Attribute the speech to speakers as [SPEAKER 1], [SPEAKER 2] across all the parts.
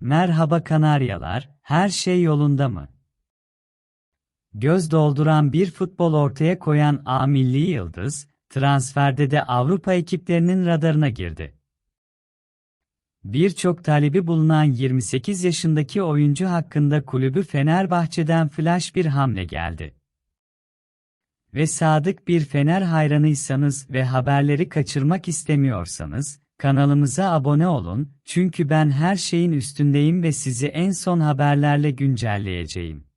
[SPEAKER 1] Merhaba Kanaryalar, her şey yolunda mı? Göz dolduran bir futbol ortaya koyan A milli yıldız, transferde de Avrupa ekiplerinin radarına girdi. Birçok talebi bulunan 28 yaşındaki oyuncu hakkında kulübü Fenerbahçe'den flash bir hamle geldi. Ve sadık bir Fener hayranıysanız ve haberleri kaçırmak istemiyorsanız, kanalımıza abone olun, çünkü ben her şeyin üstündeyim ve sizi en son haberlerle güncelleyeceğim.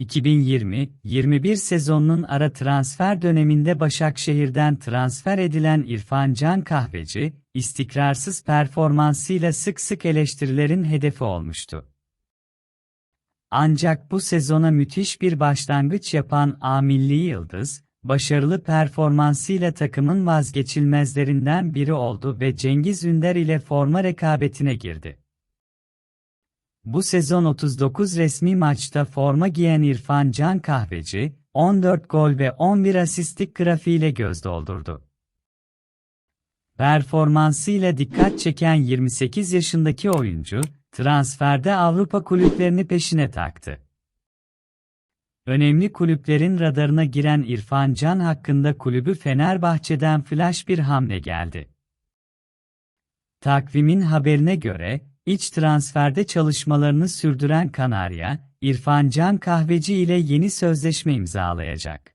[SPEAKER 1] 2020-21 sezonunun ara transfer döneminde Başakşehir'den transfer edilen İrfan Can Kahveci, istikrarsız performansıyla sık sık eleştirilerin hedefi olmuştu. Ancak bu sezona müthiş bir başlangıç yapan A Milli Yıldız, başarılı performansıyla takımın vazgeçilmezlerinden biri oldu ve Cengiz Ünder ile forma rekabetine girdi. Bu sezon 39 resmi maçta forma giyen İrfan Can Kahveci, 14 gol ve 11 asistlik grafiğiyle göz doldurdu. Performansıyla dikkat çeken 28 yaşındaki oyuncu, transferde Avrupa kulüplerini peşine taktı. Önemli kulüplerin radarına giren İrfan Can hakkında kulübü Fenerbahçe'den flash bir hamle geldi. Takvimin haberine göre, iç transferde çalışmalarını sürdüren Kanarya, İrfan Can Kahveci ile yeni sözleşme imzalayacak.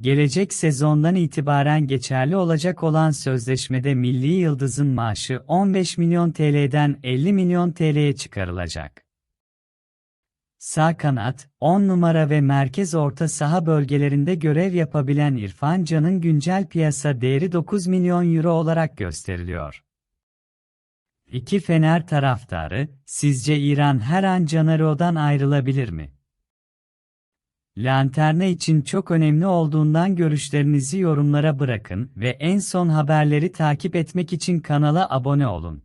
[SPEAKER 1] Gelecek sezondan itibaren geçerli olacak olan sözleşmede Milli Yıldız'ın maaşı 15 milyon TL'den 50 milyon TL'ye çıkarılacak. Sağ kanat, 10 numara ve merkez orta saha bölgelerinde görev yapabilen İrfan Can'ın güncel piyasa değeri 9 milyon euro olarak gösteriliyor. İki Fener taraftarı, sizce İran her an Canaro'dan ayrılabilir mi? Lanterne için çok önemli olduğundan görüşlerinizi yorumlara bırakın ve en son haberleri takip etmek için kanala abone olun.